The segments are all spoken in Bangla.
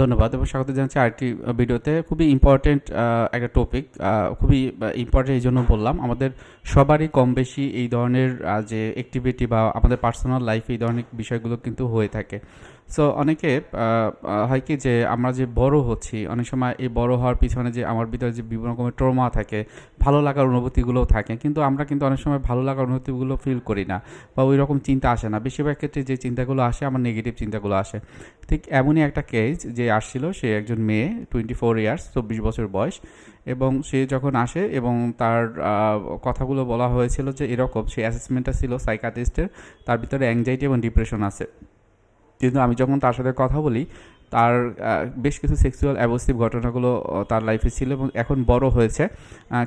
ধন্যবাদ এবং স্বাগত জানাচ্ছি আরেকটি ভিডিওতে। খুবই ইম্পর্টেন্ট একটা টপিক খুবই ইম্পর্টেন্ট এই জন্য বললাম। আমাদের সবারই কম বেশি এই ধরনের যে অ্যাক্টিভিটি বা আমাদের পার্সোনাল লাইফে এই ধরনের বিষয়গুলো কিন্তু হয়ে থাকে। সো অনেকে হয় কি যে আমরা যে বড় হচ্ছি, অনেক সময় এই বড় হওয়ার পিছনে যে আমার ভিতরে যে বিভিন্ন রকমের ট্রমা থাকে, ভালো লাগার অনুভূতিগুলোও থাকে, কিন্তু আমরা কিন্তু অনেক সময় ভালো লাগার অনুভূতিগুলো ফিল করি না বা ওই রকম চিন্তা আসে না। বেশিরভাগ ক্ষেত্রে যে চিন্তাগুলো আসে, আমার নেগেটিভ চিন্তাগুলো আসে। ঠিক এমনই একটা কেস যে আসছিল, সে একজন মেয়ে টোয়েন্টি ফোর ইয়ার্স চব্বিশ বছর বয়স, এবং সে যখন আসে এবং তার কথাগুলো বলা হয়েছিল যে এরকম, সে অ্যাসেসমেন্টটা ছিল সাইকাটিস্টের তার ভিতরে অ্যাংজাইটি এবং ডিপ্রেশন আছে। কিন্তু আমি যখন তার সাথে কথা বলি, তার বেশ কিছু সেক্সুয়াল অ্যাবসিভ ঘটনাগুলো তার লাইফে ছিল এবং এখন বড় হয়েছে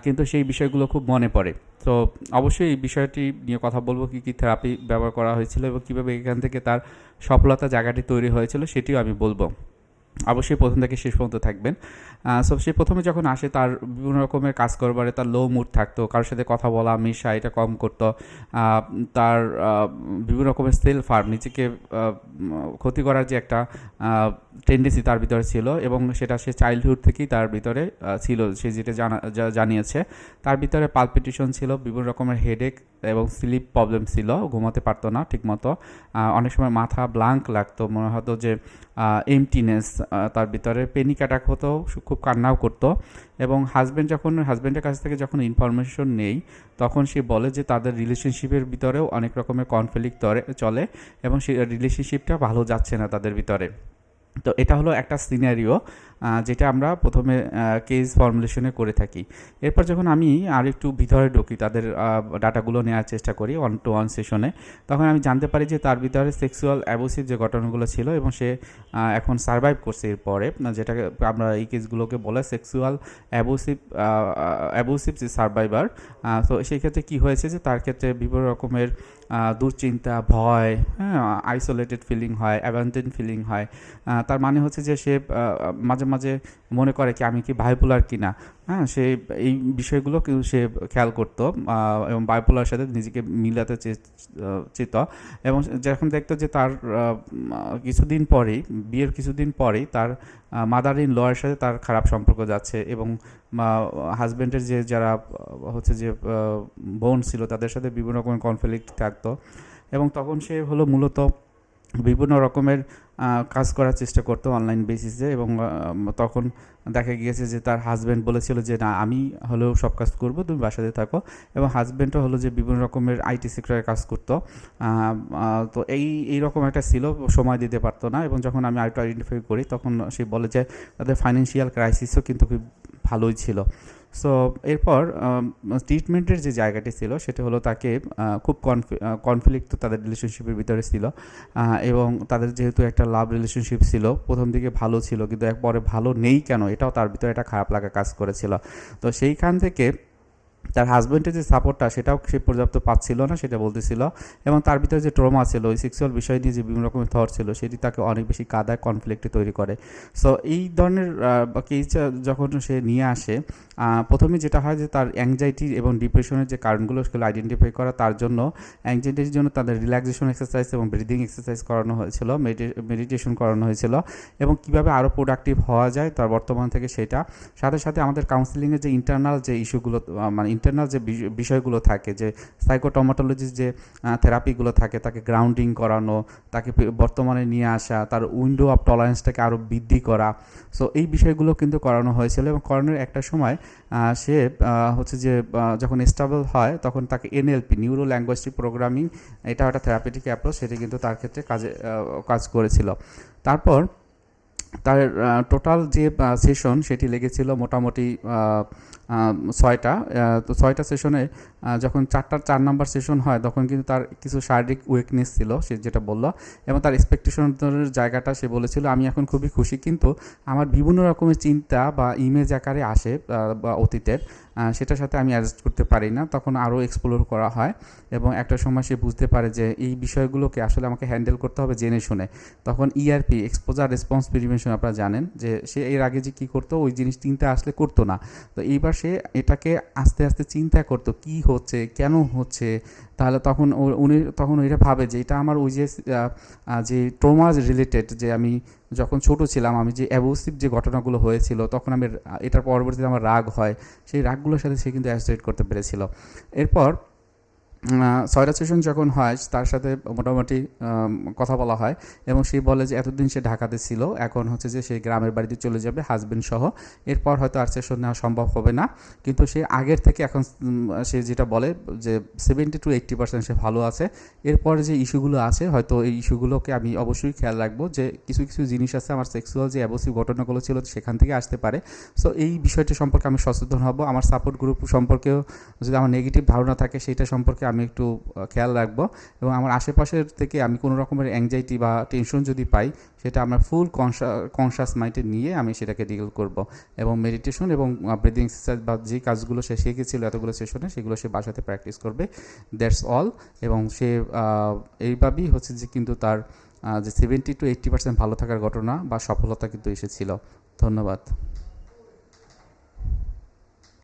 কিন্তু সেই বিষয়গুলো খুব মনে পড়ে। তো অবশ্যই এই বিষয়টি নিয়ে কথা বলব, কী কী থেরাপি ব্যবহার করা হয়েছিল এবং কীভাবে এখান থেকে তার সফলতা জায়গাটি তৈরি হয়েছিল, সেটিও আমি বলব। অবশ্যই প্রথম থেকে শেষ পর্যন্ত থাকবেন। সো সে প্রথমে যখন আসে, তার বিভিন্ন রকমের কাজ করবারে তার লো মুড থাকতো, কারোর সাথে কথা বলা, মিশা, এটা কম করতো তার বিভিন্ন রকমের সেলফ আর নিজেকে ক্ষতি করার যে একটা টেন্ডেন্সি তার ভিতরে ছিল এবং সেটা সে চাইল্ডহুড থেকেই তার ভিতরে ছিল। সে যেটা জানা, জানিয়েছে, তার ভিতরে পালপিটেশন ছিল, বিভিন্ন রকমের হেডেক এবং স্লিপ প্রবলেম ছিল, ঘুমাতে পারতো না ঠিকমতো। অনেক সময় মাথা ব্লাঙ্ক লাগতো, মনে হতো যে এমটিনেস তার ভিতরে পেনিক অ্যাটাক হতো খুব কান্নাও করতো। এবং হাজব্যান্ড যখন হাজব্যান্ডের কাছ থেকে যখন ইনফরমেশন নেই, তখন সে বলে যে, তাদের রিলেশনশিপের ভিতরেও অনেক রকমের কনফ্লিক্ট চলে এবং সেই রিলেশনশিপটা ভালো যাচ্ছে না তাদের ভিতরে। তো এটা হলো একটা সিনারিও যেটা আমরা প্রথমে কেস ফর্মুলেশনে করে থাকি। এরপর যখন আমি আর একটু ভিতরে ঢুকি, তাদের ডাটাগুলো নেওয়ার চেষ্টা করি ওয়ান টু ওয়ান সেশনে তখন আমি জানতে পারি যে তার ভিতরে সেক্সুয়াল অ্যাবুসিভ যে ঘটনাগুলো ছিল এবং সে এখন সার্ভাইভ করছে এরপরে যেটাকে আমরা এই কেসগুলোকে বলে সেক্সুয়াল অ্যাবুসিভ অ্যাবুসিভ যে সার্ভাইভার তো সেই ক্ষেত্রে কী হয়েছে যে তার ক্ষেত্রে বিভিন্ন রকমের দুশ্চিন্তা, ভয় হ্যাঁ আইসোলেটেড ফিলিং হয় অ্যাবান্টেন ফিলিং হয়। তার মানে হচ্ছে যে সে মাঝে মাঝে মনে করে কি আমি কি বাইপোলার কিনা? হ্যাঁ সে এই বিষয়গুলো সে খেয়াল করতো এবং বাইপোলার সাথে নিজেকে মিলাতে চেত। এবং যখন দেখতো যে তার কিছুদিন পরেই, বিয়ের কিছুদিন পরেই তার মাদার ইন লয়ের সাথে তার খারাপ সম্পর্ক যাচ্ছে এবং হাজব্যান্ডের যে যারা হচ্ছে যে বোন ছিল তাদের সাথে বিভিন্ন রকমের কনফ্লিক্ট থাকতো। এবং তখন সে হলো মূলত বিভিন্ন রকমের কাজ করার চেষ্টা করতো অনলাইন বেসিসে এবং তখন দেখা গিয়েছে যে তার হাজব্যান্ড বলেছিল যে, না, আমি হলেও সব কাজ করব, তুমি বাসাতে থাকো। এবং হাজব্যান্ডও হলো যে বিভিন্ন রকমের আইটি সেক্টরে কাজ করতো। তো এই এই রকম একটা ছিল, সময় দিতে পারতো না এবং যখন আমি আরেকটু আইডেন্টিফাই করি, তখন সে বলে যে, তাদের ফাইন্যান্সিয়াল ক্রাইসিসও কিন্তু খুব ভালোই ছিল। সো এরপর ট্রিটমেন্টের যে জায়গাটি ছিল, সেটা হলো তাকে খুব কনফ্লিক্ট তাদের রিলেশনশিপের ভিতরে ছিল। এবং তাদের যেহেতু একটা লাভ রিলেশনশিপ ছিল, প্রথম দিকে ভালো ছিল, কিন্তু একবারে ভালো নেই কেন, এটাও তার ভিতরে একটা খারাপ লাগা কাজ করেছিল। তো সেইখান থেকে তার হাজব্যান্ডের যে সাপোর্টটা সেটাও সে পর্যাপ্ত পাচ্ছিল না, সেটা বলতেছিল। এবং তার ভিতরে যে ট্রমা ছিল, ওই সেক্সুয়াল বিষয় নিয়ে যে বিভিন্ন রকমের থট ছিল, সেটি তাকে অনেক বেশি কাদায় কনফ্লিক্টে তৈরি করে। সো এই ধরনের কেস যখন সে নিয়ে আসে প্রথমে যেটা হয় যে তার অ্যাংজাইটি এবং ডিপ্রেশনের যে কারণগুলো সেগুলো আইডেন্টিফাই করা, তার জন্য অ্যাংজাইটির জন্য তাদের রিল্যাক্সেশন এক্সারসাইজ এবং ব্রিদিং এক্সারসাইজ করানো হয়েছিল মেডিটেশন করানো হয়েছিল এবং কীভাবে আরও প্রোডাক্টিভ হওয়া যায় তার বর্তমান থেকে সেটা। সাথে সাথে আমাদের কাউন্সিলিংয়ের যে ইন্টারনাল যে ইস্যুগুলো মানে ইন্টারনাল যে বিষ- বিষয়গুলো থাকে, যে সাইকোটমাটোলজির যে থেরাপিগুলো থাকে, তাকে গ্রাউন্ডিং করানো, তাকে বর্তমানে নিয়ে আসা, তার উইন্ডো অফ টলারেন্সটাকে আরও বৃদ্ধি করা। সো এই বিষয়গুলো কিন্তু করানো হয়েছিল এবং করানোর একটা সময় সে হচ্ছে যে যখন স্টেবল হয়, তখন তাকে এনএলপি নিউরো ল্যাঙ্গুয়েজটি প্রোগ্রামিং এটা একটা থেরাপিটিক অ্যাপ্রোচ সেটি কিন্তু তার ক্ষেত্রে কাজে কাজ করেছিল। তারপর তার টোটাল যে সেশন সেটি লেগেছিল মোটামুটি ছয়টা তো ছয়টা সেশনে যখন চারটার চার নাম্বার সেশন হয়, তখন কিন্তু তার কিছু শারীরিক উইকনেস ছিল, সে যেটা বলল, এবং তার এক্সপেকটেশনের জায়গাটা সে বলেছিল, আমি এখন খুবই খুশি। কিন্তু আমার বিভিন্ন রকমের চিন্তা বা ইমেজ আকারে আসে বা অতীতের সেটার সাথে আমি অ্যাডজাস্ট করতে পারি না, তখন আরও এক্সপ্লোর করা হয়, এবং একটা সময় সে বুঝতে পারে যে এই বিষয়গুলোকে আসলে আমাকে হ্যান্ডেল করতে হবে জেনে শুনে। তখন ইআরপি এক্সপোজার রেসপন্স প্রিভেনশন আপনারা জানেন, যে সে এর আগে যে কী করতো, ওই জিনিস চিন্তা আসলে করতো না। তো এইবার সে এটাকে আস্তে আস্তে চিন্তা করতো, কি হচ্ছে? কেন হচ্ছে? তাহলে তখন উনি তখন ওইটা ভাবে যে এটা আমার ওই যে যে ট্রোমা রিলেটেড যে আমি যখন ছোট ছিলাম, আমি যে অ্যাবোসিভ যে ঘটনাগুলো হয়েছিল, তখন আমি এটার পরবর্তীতে আমার রাগ হয়। সেই রাগগুলোর সাথে সে কিন্তু অ্যাসোসিয়েট করতে পেরেছিল। এরপর ছয়টা সেশন যখন হয়, তার সাথে মোটামুটি কথা বলা হয় এবং সে বলে যে এতদিন সে ঢাকাতে ছিল, এখন হচ্ছে যে সে গ্রামের বাড়িতে চলে যাবে হাজবেন্ড সহ। এরপর হয়তো আর সেশন নেওয়া সম্ভব হবে না। কিন্তু সে আগের থেকে এখন সে যেটা বলে যে সেভেন্টি টু এইট্টি পার্সেন্ট সে ভালো আছে। এরপর যে ইস্যুগুলো আছে, হয়তো এই ইস্যুগুলোকে আমি অবশ্যই খেয়াল রাখব যে কিছু কিছু জিনিস আছে, আমার সেক্সুয়াল যে অ্যাবোসিভ ঘটনাগুলো ছিল সেখান থেকে আসতে পারে। সো এই বিষয়টি সম্পর্কে আমি সচেতন হব। আমার সাপোর্ট গ্রুপ সম্পর্কেও যদি আমার নেগেটিভ ধারণা থাকে সেটা সম্পর্কে আমি একটু খেয়াল রাখব। এবং আমার আশেপাশের থেকে আমি কোনো রকমের অ্যাংজাইটি বা টেনশন যদি পাই, সেটা আমার ফুল কনসাস মাইন্ডে নিয়ে আমি সেটাকে ডিল করব। এবং মেডিটেশন এবং ব্রিদিং এক্সারসাইজ বা যে কাজগুলো সে শিখেছিল, এতগুলো সেশনে সেগুলো সে বাসাতে প্র্যাকটিস করবে। দ্যাটস অল এবং সে এইভাবেই হচ্ছে যে কিন্তু তার যে সেভেন্টি টু এইট্টি পার্সেন্ট ভালো থাকার ঘটনা বা সফলতা কিন্তু এসেছিল। ধন্যবাদ।